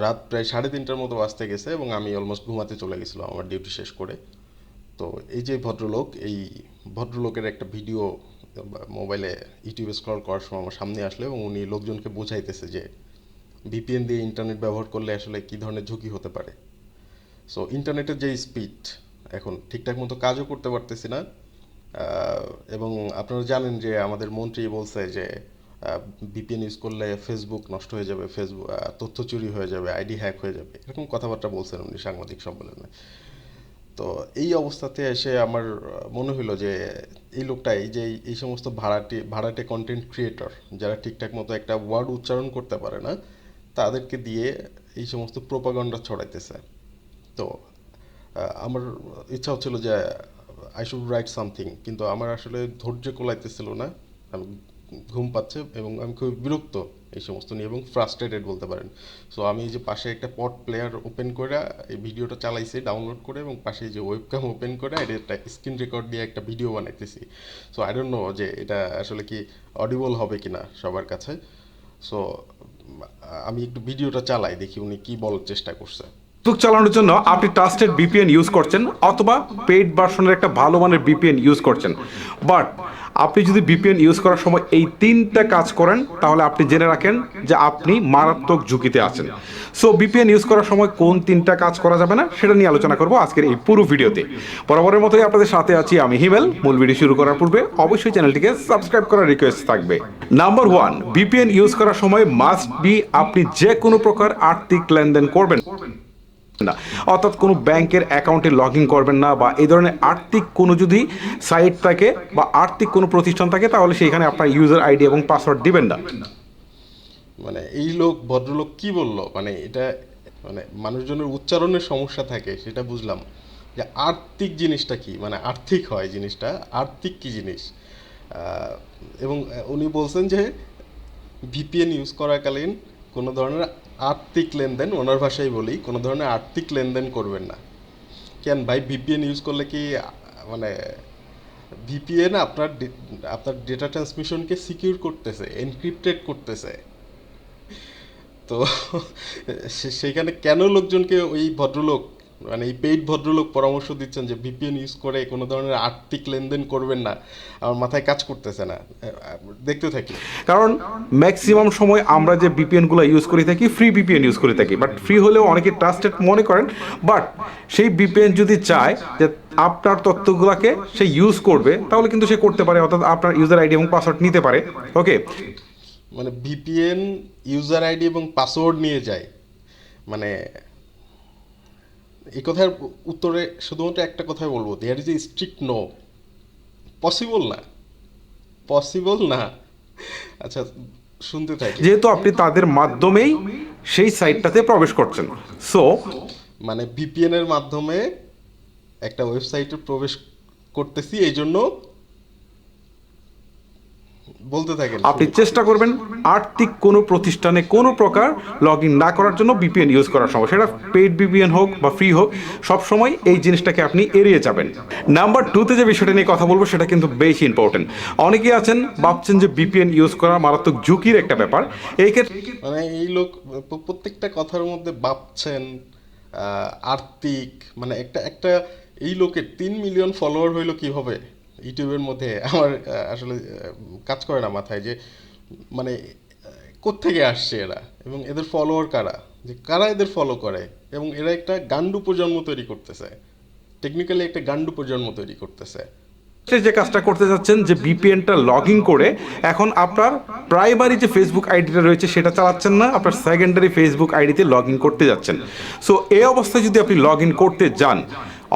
রাত প্রায় সাড়ে তিনটার মতো বাজতে গেছে এবং আমি অলমোস্ট ঘুমাতে চলে গেছিলাম আমার ডিউটি শেষ করে। তো এই যে ভদ্রলোক, এই ভদ্রলোকের একটা ভিডিও মোবাইলে ইউটিউবে স্ক্রল করার সময় আমার সামনে আসলো এবং উনি লোকজনকে বোঝাইতেছে যে ভিপিএন দিয়ে ইন্টারনেট ব্যবহার করলে আসলে কী ধরনের ঝুঁকি হতে পারে। সো ইন্টারনেটের যে স্পিড এখন ঠিকঠাক মতো কাজও করতে পারতেছি না। এবং আপনারা জানেন যে আমাদের মন্ত্রী বলছে যে ভিপিএন ইউজ করলে ফেসবুক নষ্ট হয়ে যাবে ফেসবুক তথ্য চুরি হয়ে যাবে আইডি হ্যাক হয়ে যাবে, এরকম কথাবার্তা বলছেন উনি সাংবাদিক সম্মেলনে। তো এই অবস্থাতে এসে আমার মনে হলো যে এই লোকটা এই যে এই- এই সমস্ত ভাড়াটে ভাড়াটে কন্টেন্ট ক্রিয়েটর যারা ঠিকঠাক মতো একটা ওয়ার্ড উচ্চারণ করতে পারে না, তাদেরকে দিয়ে এই সমস্ত প্রোপাগন্ডা ছড়াইতেছে। তো আমার ইচ্ছা হচ্ছিল যে আই শুড রাইট সামথিং কিন্তু আমার আসলে ধৈর্য কোলাইতেছিল না। আমি ঘুম পাচ্ছে এবং আমি খুব বিরক্ত এই সমস্ত নিয়ে এবং ফ্রাস্ট্রেটেড বলতে পারেন। সো আমি যে পাশে একটা পট প্লেয়ার ওপেন করে, এই ভিডিওটা চালাইছি ডাউনলোড করে এবং পাশে যে ওয়েবক্যাম ওপেন করে, এটা একটা স্ক্রিন রেকর্ড দিয়ে একটা ভিডিও বানাইতেছি। সো আই ডোন্ট নো যে এটা আসলে কি অডিবল হবে কি না সবার কাছে। সো আমি একটু ভিডিওটা চালাই, দেখি উনি কি বলার চেষ্টা করছে। ফেসবুক চালানোর জন্য আপনি ট্রাস্টেড বিপিএন ইউজ করছেন অথবা পেইড ভার্সনের একটা ভালো মানের বিপিএন ইউজ করছেন। বাট আপনি যদি বিপিএন ইউজ করার সময় এই তিনটা কাজ করেন, তাহলে আপনি জেনে রাখেন যে আপনি মারাত্মক ঝুঁকিতে আছেন। সো বিপিএন ইউজ করার সময় কোন তিনটা কাজ করা যাবে না, সেটা নিয়ে আলোচনা করব আজকের এই পুরো ভিডিওতে। বরাবরের মতোই আপনাদের সাথে আছি আমি হিমেল। মূল ভিডিও শুরু করার পূর্বে অবশ্যই চ্যানেলটিকে সাবস্ক্রাইব করার রিকোয়েস্ট থাকবে। নাম্বার ওয়ান বিপিএন ইউজ করার সময় মাস্ট বি আপনি যে কোনো প্রকার আর্থিক লেনদেন করবেন। না। অর্থাৎ কোনো ব্যাংকের অ্যাকাউন্টে লগ করবেন না বা এই ধরনের আর্থিক কোনো যদি সাইট থাকে বা আর্থিক কোনো প্রতিষ্ঠান থাকে, তাহলে সেইখানে আপনার ইউজার আইডি এবং পাসওয়ার্ড দিবেন না। মানে এই লোক, ভদ্রলোক কি বলল? মানে এটা মানে মানুষজনের উচ্চারণের সমস্যা থাকে, সেটা বুঝলাম। যে আর্থিক জিনিসটা কি? মানে আর্থিক হয় জিনিসটা, আর্থিক কি জিনিস? এবং উনি বলছেন যে ভিপিএন ইউজ করাকালীন কোনো ধরনের আর্থিক লেনদেন, ওনার ভাষায় বলি, কোনো ধরনের আর্থিক লেনদেন করবেন না। কেন ভাই, ভিপিএন ইউজ করলে কি মানে ভিপিএন আপনার আপনার ডেটা ট্রান্সমিশনকে সিকিউর করতেছে এনক্রিপ্টেড করতেছে। তো সেখানে কেন লোকজনকে ওই ভদ্রলোক মানে এই পেইড ভদ্রলোক পরামর্শ দিচ্ছেন যে ভিপিএন ইউজ করে কোনো ধরনের আর্থিক লেনদেন করবেন না। আমার মাথায় কাজ করতেছে না। দেখতে থাকি। কারণ ম্যাক্সিমাম সময় আমরা যে বিপিএনগুলো ইউজ করে থাকি ফ্রি বিপিএন ইউজ করে থাকি। বাট ফ্রি হলেও অনেকে ট্রাস্টেড মনে করেন। বাট সেই বিপিএন যদি চায় যে আপনার তথ্যগুলোকে সে ইউজ করবে তাহলে কিন্তু সে করতে পারে। অর্থাৎ আপনার ইউজার আইডি এবং পাসওয়ার্ড নিতে পারে। ওকে মানে ভিপিএন ইউজার আইডি এবং পাসওয়ার্ড নিয়ে যায়। মানে এই কথার উত্তরে শুধুমাত্র একটা কথাই বলব there is a strict no possible না? পসিবল না? আচ্ছা শুনতে থাকি। যেহেতু আপনি তাদের মাধ্যমেই সেই সাইটটাতে প্রবেশ করছেন। সো মানে ভিপিএন এর মাধ্যমে একটা ওয়েবসাইটে প্রবেশ করতেছি এই জন্য বলতে থাকেন। আপনি চেষ্টা করবেন আর্থিক কোনো প্রতিষ্ঠানে কোনো প্রকার লগ ইন না করার জন্য বিপিএন ইউজ করার সময়। সেটা পেইড বিপিএন হোক বা ফ্রি হোক সব সময় এই জিনিসটাকে আপনি এড়িয়ে যাবেন। নাম্বার টুতে যে বিষয়টা নিয়ে কথা বলব সেটা কিন্তু বেশি ইম্পর্টেন্ট অনেকেই আছেন ভাবছেন যে বিপিএন ইউজ করা মারাত্মক ঝুঁকির একটা ব্যাপার। এই ক্ষেত্রে মানে এই লোক প্রত্যেকটা কথার মধ্যে ভাবছেন আর্থিক মানে একটা একটা এই লোকের তিন মিলিয়ন ফলোয়ার হইল কীভাবে? ইউটিউবের মধ্যে আমার আসলে কাজ করে না মাথায় যে মানে কোত্থেকে আসছে এরা? এবং এদের ফলোয়ার কারা? যে কারা এদের ফলো করে? এবং এরা একটা গান্ডু প্রজন্ম তৈরি করতেছে। টেকনিক্যালি একটা গান্ডু প্রজন্ম তৈরি করতেছে। যে কাজটা করতে যাচ্ছেন, যে বিপিএনটা লগ ইন করে, এখন আপনার প্রাইমারি যে ফেসবুক আইডিটা রয়েছে, সেটা চালাচ্ছেন না, আপনার সেকেন্ডারি ফেসবুক আইডিতে লগ ইন করতে যাচ্ছেন। সো এই অবস্থায় যদি আপনি লগ ইন করতে যান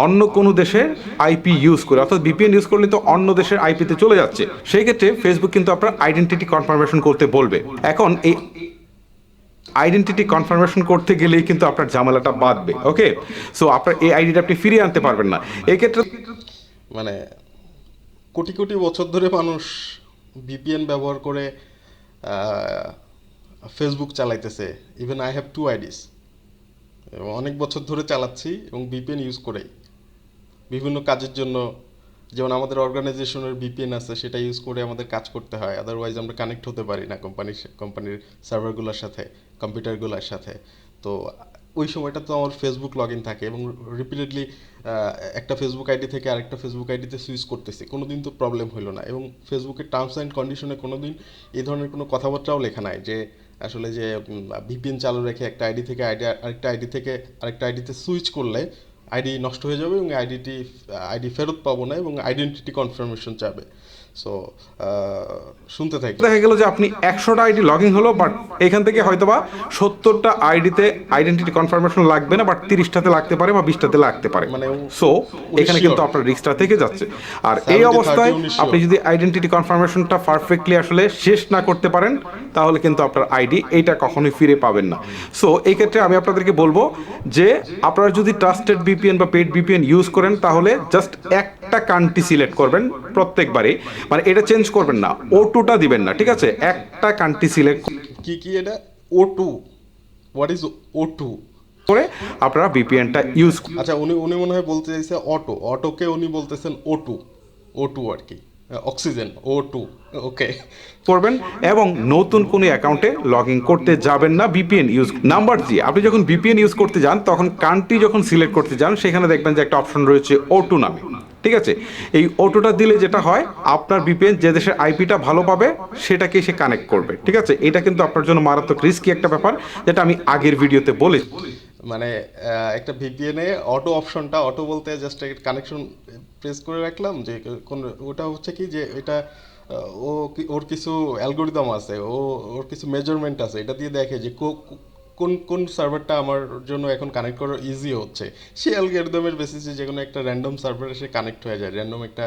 অন্য কোনো দেশের আইপি ইউজ করে, অর্থাৎ বিপিএন ইউজ করলে তো অন্য দেশের আইপিতে চলে যাচ্ছে। সেই ক্ষেত্রে ফেসবুক কিন্তু আপনার আইডেন্টিটি কনফার্মেশন করতে বলবে। এখন এই আইডেন্টিটি কনফার্মেশন করতে গেলেই কিন্তু আপনার ঝামেলাটা বাঁধবে ওকে সো আপনার এই আইডিটা আপনি ফিরিয়ে আনতে পারবেন না। এক্ষেত্রে মানে কোটি কোটি বছর ধরে মানুষ ভিপিএন ব্যবহার করে ফেসবুক চালাইতেছে। Even I have two IDs অনেক বছর ধরে চালাচ্ছি এবং ভিপিএন ইউজ করেই। বিভিন্ন কাজের জন্য, যেমন আমাদের অর্গানাইজেশনের ভিপিএন আছে, সেটা ইউজ করে আমাদের কাজ করতে হয়। আদারওয়াইজ আমরা কানেক্ট হতে পারি না কোম্পানির কোম্পানির সার্ভারগুলোর সাথে কম্পিউটারগুলোর সাথে। তো ওই সময়টা তো আমার ফেসবুক লগ ইন থাকে এবং রিপিটেডলি একটা ফেসবুক আইডি থেকে আরেকটা ফেসবুক আইডিতে সুইচ করতেছি। কোনো দিন তো প্রবলেম হলো না এবং ফেসবুকের টার্মস অ্যান্ড কন্ডিশনে কোনো দিন এই ধরনের কোনো কথাবার্তাও লেখা নাই যে, আসলে যে ভিপিএন চালু রেখে একটা আইডি থেকে আইডি আরেকটা আইডি থেকে আরেকটা আইডিতে সুইচ করলে আইডি নষ্ট হয়ে যাবে এবং আইডিটি আইডি ফেরত পাবো না এবং আইডেন্টিটি কনফার্মেশন চাবে সো শুনতে থাকি। দেখা গেল যে আপনি একশোটা আইডি লগ হলো বাট এখান থেকে হয়তোবা সত্তরটা আইডিতে আইডেন্টিটি কনফার্মেশন লাগবে না বাট তিরিশটাতে লাগতে পারে বা বিশটাতে লাগতে পারে। মানে সো এখানে কিন্তু আপনার রিস্কটা থেকে যাচ্ছে। আর এই অবস্থায় আপনি যদি আইডেন্টিটি কনফার্মেশনটা পারফেক্টলি আসলে শেষ না করতে পারেন তাহলে কিন্তু আপনার আইডি এইটা কখনোই ফিরে পাবেন না। সো এই ক্ষেত্রে আমি আপনাদেরকে বলব যে আপনারা যদি ট্রাস্টেড বিপিএন বা পেড বিপিএন ইউজ করেন তাহলে জাস্ট একটা কান্ট্রি সিলেক্ট করবেন প্রত্যেকবারে মানে এটা চেঞ্জ করবেন না। ও টুটা দিবেন না ঠিক আছে? একটা কান্ট্রি সিলেক্ট কি কি এটা? O two what is O two করে আপনারা বিপিএনটা ইউজ আচ্ছা উনি উনি মনে হয় বলতে চাইছে অটো অটোকে উনি বলতেছেন ও টু ও টু আর কি। অক্সিজেন ও টু ওকে করবেন এবং নতুন কোনো অ্যাকাউন্টে লগ ইন করতে যাবেন না বিপিএন ইউজ নাম্বার দিয়ে আপনি যখন বিপিএন ইউজ করতে যান তখন কান্ট্রি যখন সিলেক্ট করতে যান সেখানে দেখবেন যে একটা অপশন রয়েছে ওটু নামে। ঠিক আছে? এই অটোটা দিলে যেটা হয়, আপনার বিপিএন যে দেশের আইপিটা ভালো পাবে সেটাকে সে কানেক্ট করবে। ঠিক আছে? এটা কিন্তু আপনার জন্য মারাত্মক রিস্কি একটা ব্যাপার, যেটা আমি আগের ভিডিওতে বলেছি। মানে একটা ভিপিএনে অটো অপশনটা অটো বলতে জাস্ট কানেকশন প্রেস করে রাখলাম যে, কোন, ওটা হচ্ছে কি যে, এটা ও ওর কিছু অ্যালগোরিদম আছে, ও, ওর কিছু মেজারমেন্ট আছে, এটা দিয়ে দেখে যে কোন কোন সার্ভারটা আমার জন্য এখন কানেক্ট করা ইজি হচ্ছে? সেই অ্যালগোরিদমের বেসিসে যে কোনো একটা র্যান্ডম সার্ভারে সে কানেক্ট হয়ে যায় র্যান্ডম একটা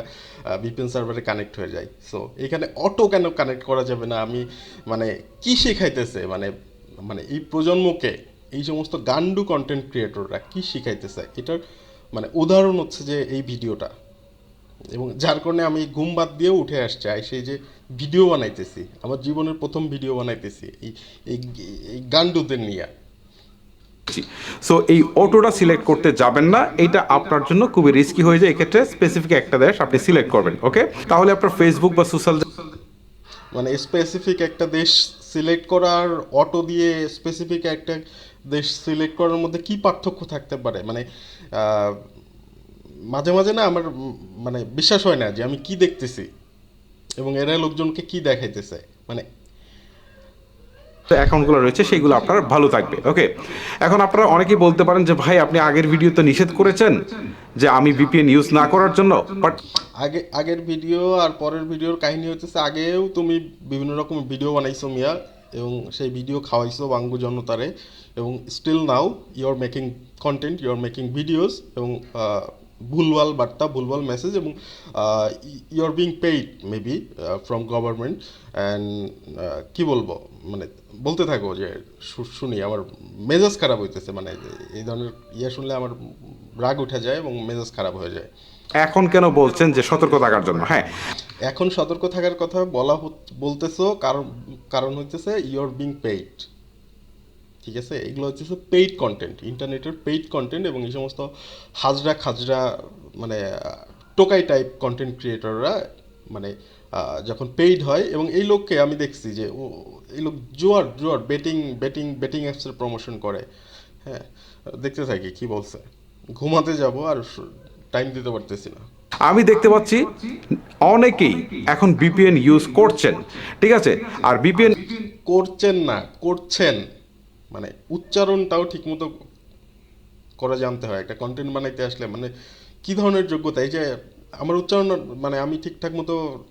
ভিপিএন সার্ভারে কানেক্ট হয়ে যায়। সো এখানে অটো কেন কানেক্ট করা যাবে না? আমি মানে কি শেখাইতেছে? মানে মানে এই প্রজন্মকে, এই সমস্ত গান্ডু কন্টেন্ট ক্রিয়েটররা কি শিখাইতেছে? এটার মানে উদাহরণ হচ্ছে যে এই ভিডিওটা এবং যার কারণে আমি ঘুম বাদ দিয়েও উঠে আসছে আর সেই যে ভিডিও বানাইতেছি আমার জীবনের প্রথম ভিডিও বানাইতেছি এই এই গান্ডুদের নিয়ে। সো এই অটোটা সিলেক্ট করতে যাবেন না এটা আপনার জন্য খুবই রিস্কি হয়ে যায় এক্ষেত্রে স্পেসিফিক একটা দেশ আপনি সিলেক্ট করবেন ওকে তাহলে আপনার ফেসবুক বা সোশ্যাল মানে স্পেসিফিক একটা দেশ সিলেক্ট করার অটো দিয়ে স্পেসিফিক একটা দেশ সিলেক্ট করার মধ্যে কি পার্থক্য থাকতে পারে? মানে মাঝে মাঝে না আমার মানে বিশ্বাস হয় না যে আমি কি দেখতেছি এবং এরা লোকজনকে কি দেখাইতেছে। মানে অ্যাকাউন্টগুলো রয়েছে সেগুলো আপনার ভালো থাকবে। ওকে এখন আপনারা অনেকেই বলতে পারেন যে ভাই আপনি আগের ভিডিওতে নিষেধ করেছেন যে আমি ভিপিএন ইউজ না করার জন্য। বাট আগে আগের ভিডিও আর পরের ভিডিওর কাহিনী হচ্ছে আগেও তুমি বিভিন্ন রকম ভিডিও বানাইছো মিয়া এবং সেই ভিডিও খাওয়াইছো বাঙ্গু জনতারে এবং still now you are making content you are making videos এবং ভুলভাল বার্তা ভুলভাল মেসেজ এবং you are being paid maybe from government and কি বলব মানে বলতে থাকো যে শুনি আমার মেজাজ খারাপ হইতেছে মানে এই ধরনের ইয়ে শুনলে আমার রাগ উঠে যায় এবং মেজাজ খারাপ হয়ে যায়। এখন কেন বলছেন যে সতর্ক থাকার জন্য? হ্যাঁ। এখন সতর্ক থাকার কথা বলা বলতেছো কারণ কারণ হইতেছে ইউর বিং পেইড ঠিক আছে? এগুলো হচ্ছে পেইড কন্টেন্ট ইন্টারনেটের পেইড কন্টেন্ট এবং এই সমস্ত হাজরা খাজরা মানে টোকাই টাইপ কন্টেন্ট ক্রিয়েটররা মানে যখন পেইড হয় এবং এই লোককে আমি দেখছি যে ও এই লোক জোয়ার জোয়ার বেটিং বেটিং বেটিং অ্যাপসের প্রমোশন করে। হ্যাঁ দেখতে থাকি কি বলছে? ঘুমাতে যাব আর টাইম দিতে পারতেছি না। আমি দেখতে পাচ্ছি অনেকেই এখন বিপিএন ইউজ করছেন ঠিক আছে? আর বিপিএন করছেন না করছেন। মানে উচ্চারণটাও ঠিকমতো করা জানতে হয়, একটা কন্টেন্ট বানাইতে আসলে মানে কি ধরনের যোগ্যতা? এই যে আমার উচ্চারণ মানে আমি ঠিকঠাক মতো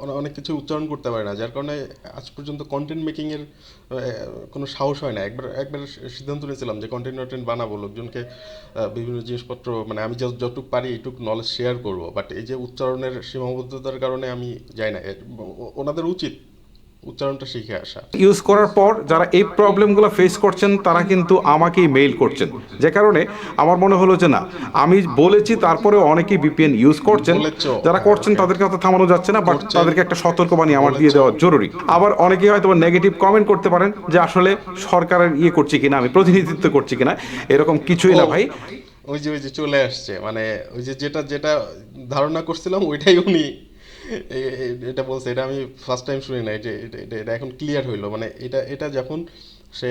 অনেক কিছু উচ্চারণ করতে পারি না, যার কারণে আজ পর্যন্ত কন্টেন্ট মেকিংয়ের কোনো সাহস হয় না। একবার একবার সিদ্ধান্ত নিয়েছিলাম যে কন্টেন্ট কন্টেন্ট বানাবো, লোকজনকে বিভিন্ন জিনিসপত্র মানে আমি যত- যতটুকু পারি এইটুকু নলেজ শেয়ার করব। বাট এই যে উচ্চারণের সীমাবদ্ধতার কারণে আমি যাই না। ওনাদের উচিত উচ্চারণটা শিখে আসা। ইউজ করার পর যারা এই প্রবলেমগুলো ফেস করছেন তারা কিন্তু আমাকেই মেইল করছেন। যে কারণে আমার মনে হলো যে না আমি বলেছি তারপরে অনেকেই বিপিএন ইউজ করছেন। যারা করছেন তাদেরকে হয়তো থামানো যাচ্ছে না বাট তাদেরকে একটা সতর্কবাণী আমার দিয়ে দেওয়া জরুরি। আবার অনেকেই হয়তো নেগেটিভ কমেন্ট করতে পারেন যে আসলে সরকারের ইয়ে করছি কিনা আমি প্রতিনিধিত্ব করছি কিনা। এরকম কিছুই না ভাই। ওই যে ওই যে চলে আসছে। মানে ওই যে যেটা যেটা ধারণা করছিলাম ওইটাই উনি এটা বলছে এটা আমি ফার্স্ট টাইম শুনি না এটা এটা- এটা এখন ক্লিয়ার হইল। মানে এটা এটা যখন সে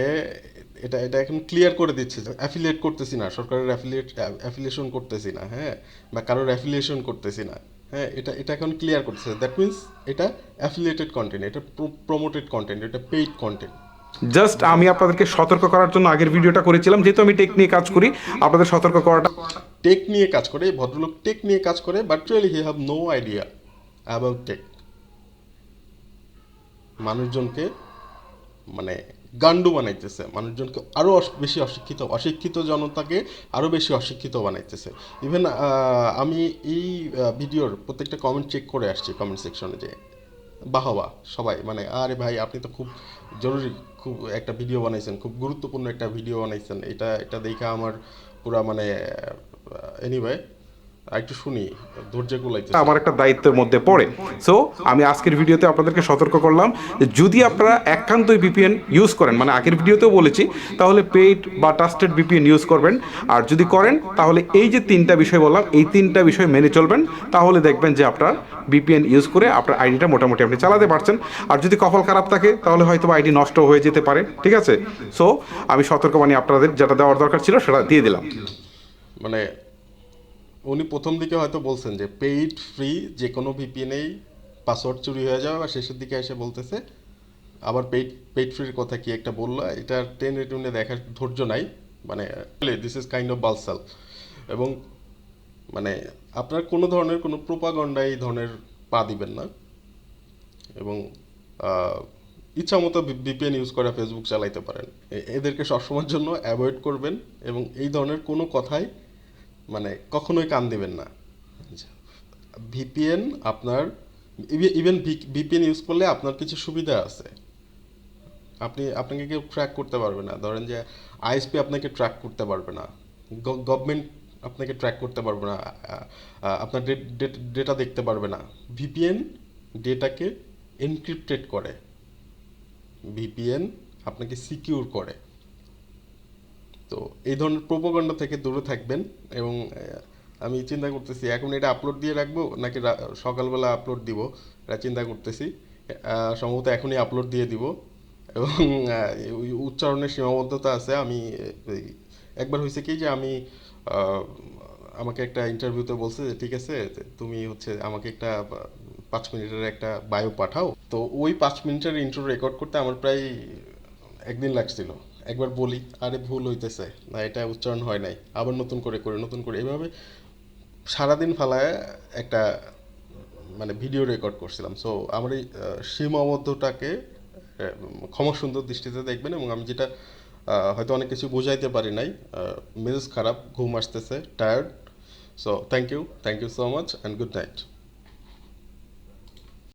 এটা এটা এখন ক্লিয়ার করে দিচ্ছে অ্যাফিলিয়েট করতেছি না সরকারের অ্যাফিলিয়েট অ্যাফিলিয়েশন করতেছি না হ্যাঁ? বা কারোর অ্যাফিলিয়েশন করতেছি না হ্যাঁ? এটা এটা এখন ক্লিয়ার করতেছে। দ্যাট মিন্স এটা অ্যাফিলিয়েটেড কন্টেন্ট এটা প্রমোটেড কন্টেন্ট এটা পেইড কন্টেন্ট জাস্ট আমি আপনাদেরকে সতর্ক করার জন্য আগের ভিডিওটা করেছিলাম যেহেতু আমি টেক নিয়ে কাজ করি আপনাদের সতর্ক করাটা টেক নিয়ে কাজ করে এই ভদ্রলোক টেক নিয়ে কাজ করে but really he have no idea about tech মানুষজনকে মানে গান্ডু বানাইতেছে। মানুষজনকে আরও বেশি অশিক্ষিত অশিক্ষিত জনতাকে আরও বেশি অশিক্ষিত বানাইতেছে। ইভেন আমি এই ভিডিওর প্রত্যেকটা কমেন্ট চেক করে আসছি কমেন্ট সেকশনে যে, বাহবা, সবাই মানে আরে ভাই, আপনি তো খুব জরুরি, খুব একটা ভিডিও বানাইছেন, খুব গুরুত্বপূর্ণ একটা ভিডিও বানাইছেন। এটা এটা দেখে আমার পুরা মানে এনিওয়ে একটু শুনি ধৈর্য কুলাইতেছে আমার একটা দায়িত্বের মধ্যে পড়ে। সো আমি আজকের ভিডিওতে আপনাদেরকে সতর্ক করলাম যে যদি আপনারা একান্তই ভিপিএন ইউজ করেন মানে আগের ভিডিওতেও বলেছি তাহলে পেইড বা ট্রাস্টেড ভিপিএন ইউজ করবেন। আর যদি করেন তাহলে এই যে তিনটা বিষয় বললাম এই তিনটা বিষয় মেনে চলবেন। তাহলে দেখবেন যে আপনার ভিপিএন ইউজ করে আপনার আইডিটা মোটামুটি আপনি চালাতে পারছেন। আর যদি কপাল খারাপ থাকে তাহলে হয়তো আইডি নষ্ট হয়ে যেতে পারে ঠিক আছে? সো আমি সতর্কবাণী আপনাদের যেটা দেওয়ার দরকার ছিল সেটা দিয়ে দিলাম। মানে উনি প্রথম দিকে হয়তো বলছেন যে পেইড ফ্রি যে কোনো ভিপিএনেই পাসওয়ার্ড চুরি হয়ে যাবে বা শেষের দিকে এসে বলতেছে। আবার পেইড পেইড ফ্রির কথা কি একটা বলল? এটা টেনে টুনে দেখার ধৈর্য নাই। মানে দিস ইজ কাইন্ড অফ বালসাল এবং মানে আপনার কোনো ধরনের কোনো প্রোপাগন্ডা এই ধরনের পা দিবেন না। এবং ইচ্ছা মতো ভিপিএন ইউজ করে ফেসবুক চালাইতে পারেন। এদেরকে সবসময়ের জন্য অ্যাভয়েড করবেন এবং এই ধরনের কোনো কথাই মানে কখনোই কান দিবেন না। ভিপিএন আপনার, ইভেন ভিপিএন ইউজ করলে আপনার কিছু সুবিধা আছে। আপনি, আপনাকে কেউ ট্র্যাক করতে পারবে না। ধরেন যে আইএসপি আপনাকে ট্র্যাক করতে পারবে না। গভর্নমেন্ট আপনাকে ট্র্যাক করতে পারবে না। আপনার ডেটা দেখতে পারবে না। ভিপিএন ডেটাকে এনক্রিপ্টেড করে। ভিপিএন আপনাকে সিকিউর করে। তো এই ধরনের প্রোপাগান্ডা থেকে দূরে থাকবেন এবং আমি চিন্তা করতেছি, এখন এটা আপলোড দিয়ে রাখব নাকি সকালবেলা আপলোড দিব, এটা চিন্তা করতেছি। সম্ভবত এখনই আপলোড দিয়ে দিব। এবং উচ্চারণের সীমাবদ্ধতা আছে, আমি একবার হয়েছে কি যে আমি আমাকে একটা ইন্টারভিউতে বলছে যে, ঠিক আছে তুমি হচ্ছে আমাকে একটা, পাঁচ মিনিটের একটা বায়ো পাঠাও। তো ওই পাঁচ মিনিটের ইন্ট্রো রেকর্ড করতে আমার প্রায় একদিন লাগছিল। একবার বলি, আরে ভুল হইতেছে। না, এটা উচ্চারণ হয় নাই। আবার নতুন করে করে, নতুন করে। এভাবে সারাদিন ফালায় একটা মানে ভিডিও রেকর্ড করছিলাম। সো আমার এই সীমাবদ্ধটাকে ক্ষমা সুন্দর দৃষ্টিতে দেখবেন এবং আমি যেটা হয়তো অনেক কিছু বোঝাইতে পারি নাই মেজাজ খারাপ, ঘুম আসতেছে tired so thank you thank you so much and good night